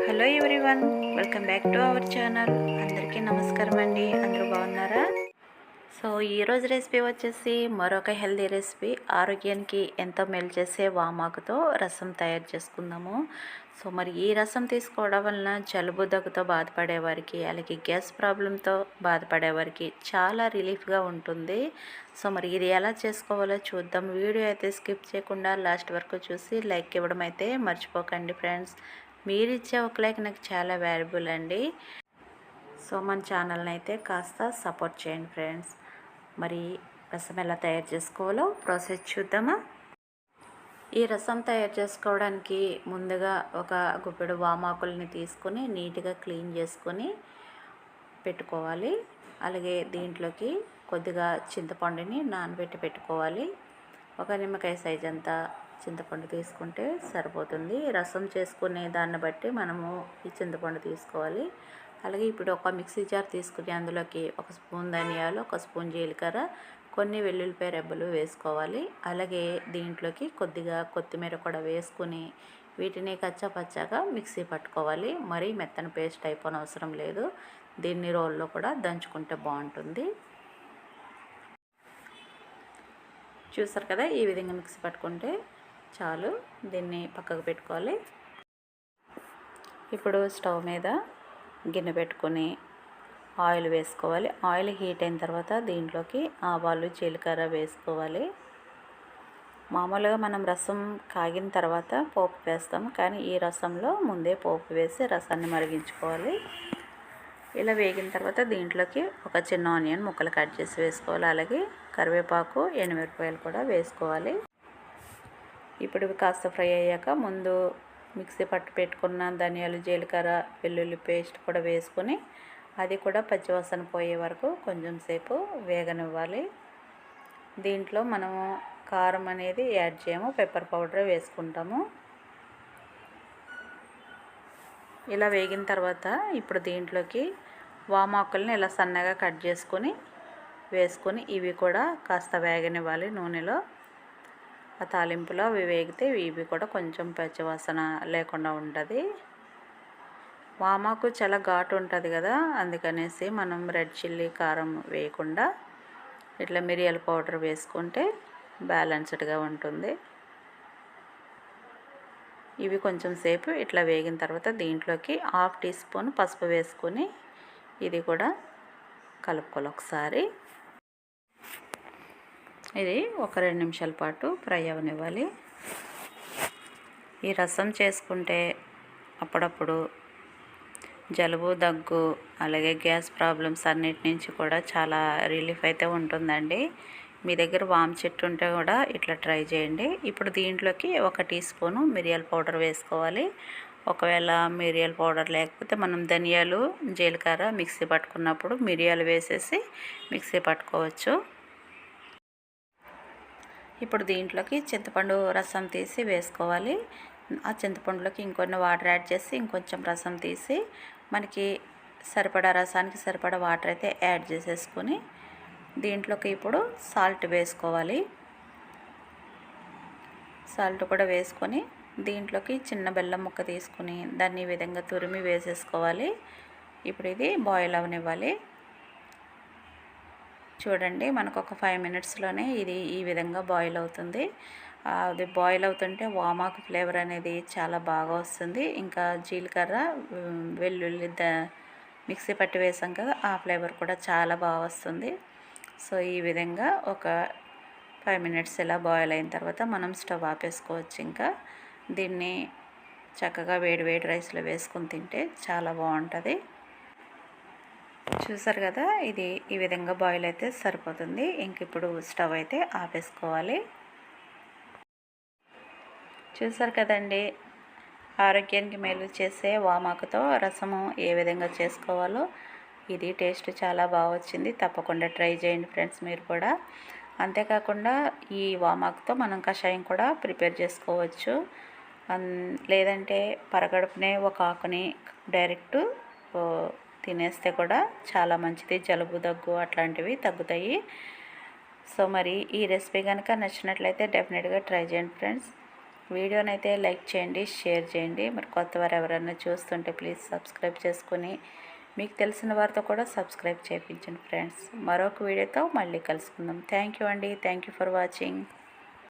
Hello everyone welcome back to our channel. అందరికీ నమస్కారం అండి. అందరూ బాగున్నారా? సో ఈరోజు రెసిపీ వచ్చేసి మరొక హెల్దీ రెసిపీ. ఆరోగ్యానికి ఎంతో మేలు చేసే వామాకుతో రసం తయారు చేసుకుందాము. సో మరి ఈ రసం తీసుకోవడం వలన జలుబు దగ్గుతో బాధపడేవారికి అలాగే గ్యాస్ ప్రాబ్లంతో బాధపడేవారికి చాలా రిలీఫ్గా ఉంటుంది. సో మరి ఇది ఎలా చేసుకోవాలో చూద్దాం. వీడియో అయితే స్కిప్ చేయకుండా లాస్ట్ వరకు చూసి లైక్ ఇవ్వడం అయితే మర్చిపోకండి ఫ్రెండ్స్. మీరు ఇచ్చే ఒక లైక్ నాకు చాలా వాల్యుబుల్ అండి. సో మన ఛానల్ని అయితే కాస్త సపోర్ట్ చేయండి ఫ్రెండ్స్ మరి రసం ఎలా తయారు చేసుకోవాలో ప్రాసెస్ చూద్దామా? ఈ రసం తయారు చేసుకోవడానికి ముందుగా ఒక గుప్పెడు వామాకుల్ని తీసుకొని నీట్గా క్లీన్ చేసుకొని పెట్టుకోవాలి. అలాగే దీంట్లోకి కొద్దిగా చింతపండుని నానబెట్టి పెట్టుకోవాలి. ఒక నిమ్మకాయ సైజ్ అంతా చింతపండు తీసుకుంటే సరిపోతుంది. రసం చేసుకునే దాన్ని బట్టి మనము ఈ చింతపండు తీసుకోవాలి. అలాగే ఇప్పుడు ఒక మిక్సీ జార్ తీసుకుని అందులోకి ఒక స్పూన్ ధనియాలు ఒక స్పూన్ జీలకర్ర కొన్ని వెల్లుల్లిపాయ రెబ్బలు వేసుకోవాలి. అలాగే దీంట్లోకి కొద్దిగా కొత్తిమీర కూడా వేసుకుని వీటిని కచ్చా పచ్చాగా మిక్సీ పట్టుకోవాలి. మరీ మెత్తని పేస్ట్ అయిపోనవసరం లేదు. దీన్ని రోల్లో కూడా దంచుకుంటే బాగుంటుంది. చూసారు కదా? ఈ విధంగా మిక్సీ పట్టుకుంటే చాలు దీన్ని పక్కకు పెట్టుకోవాలి. ఇప్పుడు స్టవ్ మీద గిన్నె పెట్టుకొని ఆయిల్ వేసుకోవాలి. ఆయిల్ హీట్ అయిన తర్వాత దీంట్లోకి ఆవాలు జీలకర్ర వేసుకోవాలి. మామూలుగా మనం రసం కాగిన తర్వాత పోపు వేస్తాము కానీ ఈ రసంలో ముందే పోపు వేసి రసాన్ని మరిగించుకోవాలి. ఇలా వేగిన తర్వాత దీంట్లోకి ఒక చిన్న ఆనియన్ ముక్కలు కట్ చేసి వేసుకోవాలి. అలాగే కరివేపాకు ఎండుమిరపకాయలు కూడా వేసుకోవాలి. ఇప్పుడు కాస్త ఫ్రై అయ్యాక ముందు మిక్సీ పట్టు పెట్టుకున్న ధనియాలు జీలకర్ర వెల్లుల్లి పేస్ట్ కూడా వేసుకొని అది కూడా పచ్చివాసన పోయే వరకు కొంచెం సేపు వేగనివ్వాలి. దీంట్లో మనము కారం అనేది యాడ్ చేయము పెప్పర్ పౌడర్ వేసుకుంటాము. ఇలా వేగిన తర్వాత ఇప్పుడు దీంట్లోకి వామాకుల్ని ఇలా సన్నగా కట్ చేసుకొని వేసుకొని ఇవి కూడా కాస్త వేగనివ్వాలి నూనెలో. ఆ తాలింపులో అవి వేగితే ఇవి కూడా కొంచెం పచ్చివాసన లేకుండా ఉంటుంది. వామాకు చాలా ఘాటు ఉంటుంది కదా అందుకనేసి మనం రెడ్ చిల్లీ కారం వేయకుండా ఇట్లా మిరియాల పౌడర్ వేసుకుంటే బ్యాలెన్స్డ్గా ఉంటుంది. ఇవి కొంచెం సేపు ఇట్లా వేగిన తర్వాత దీంట్లోకి హాఫ్ టీ స్పూన్ పసుపు వేసుకొని ఇది కూడా కలుపుకోవాలి ఒకసారి. ఇది ఒక రెండు నిమిషాల పాటు ఫ్రై అవనివ్వాలి. ఈ రసం చేసుకుంటే అప్పుడప్పుడు జలుబు దగ్గు అలాగే గ్యాస్ ప్రాబ్లమ్స్ అన్నిటి నుంచి కూడా చాలా రిలీఫ్ అయితే ఉంటుందండి. మీ దగ్గర వామ్ చెట్టు ఉంటే కూడా ఇట్లా ట్రై చేయండి. ఇప్పుడు దీంట్లోకి ఒక టీ స్పూను మిరియాల పౌడర్ వేసుకోవాలి. ఒకవేళ మిరియాల పౌడర్ లేకపోతే మనం ధనియాలు జీలకర్ర మిక్సీ పట్టుకున్నప్పుడు మిరియాలు వేసేసి మిక్సీ పట్టుకోవచ్చు. ఇప్పుడు దీంట్లోకి చింతపండు రసం తీసి వేసుకోవాలి. ఆ చింతపండులోకి ఇంకొన్ని వాటర్ యాడ్ చేసి ఇంకొంచెం రసం తీసి మనకి సరిపడా రసానికి సరిపడా వాటర్ అయితే యాడ్ చేసేసుకొని దీంట్లోకి ఇప్పుడు సాల్ట్ వేసుకోవాలి. సాల్ట్ కూడా వేసుకొని దీంట్లోకి చిన్న బెల్లం ముక్క తీసుకుని దాన్ని ఈ విధంగా తురిమి వేసేసుకోవాలి. ఇప్పుడు ఇది బాయిల్ అవనివ్వాలి. చూడండి మనకు ఒక ఫైవ్ మినిట్స్లోనే ఇది ఈ విధంగా బాయిల్ అవుతుంది. అది బాయిల్ అవుతుంటే వామాకు ఫ్లేవర్ అనేది చాలా బాగా వస్తుంది. ఇంకా జీలకర్ర వెల్లుల్లి ద మిక్సీ పట్టి వేసాం కదా ఆ ఫ్లేవర్ కూడా చాలా బాగా వస్తుంది. సో ఈ విధంగా ఒక ఫైవ్ మినిట్స్ ఇలా బాయిల్ అయిన తర్వాత మనం స్టవ్ ఆపేసుకోవచ్చు ఇంకా. దీన్ని చక్కగా వేడి వేడి రైస్లో వేసుకొని తింటే చాలా బాగుంటుంది. చూసారు కదా ఇది ఈ విధంగా బాయిల్ అయితే సరిపోతుంది. ఇంక ఇప్పుడు స్టవ్ అయితే ఆపేసుకోవాలి. చూసారు కదండి ఆరోగ్యానికి మేలు చేసే వామాకుతో రసము ఏ విధంగా చేసుకోవాలో ఇది టేస్ట్ చాలా బాగా వచ్చింది. తప్పకుండా ట్రై చేయండి ఫ్రెండ్స్ మీరు కూడా. అంతేకాకుండా ఈ వామాకుతో మనం కషాయం కూడా ప్రిపేర్ చేసుకోవచ్చు. లేదంటే పరగడుపునే ఒక ఆకుని డైరెక్ట్ తినేస్తే కూడా చాలా మంచిది. జలుబు దగ్గు అట్లాంటివి తగ్గుతాయి. సో మరి ఈ రెసిపీ కనుక నచ్చినట్లయితే డెఫినెట్గా ట్రై చేయండి ఫ్రెండ్స్. వీడియోనైతే లైక్ చేయండి షేర్ చేయండి. మరి కొత్త వారు ఎవరైనా చూస్తుంటే ప్లీజ్ సబ్స్క్రైబ్ చేసుకుని మీకు తెలిసిన వారితో కూడా సబ్స్క్రైబ్ చేయించండి ఫ్రెండ్స్. మరొక వీడియోతో మళ్ళీ కలుసుకుందాం. థ్యాంక్ యూ అండి. Thank you for watching.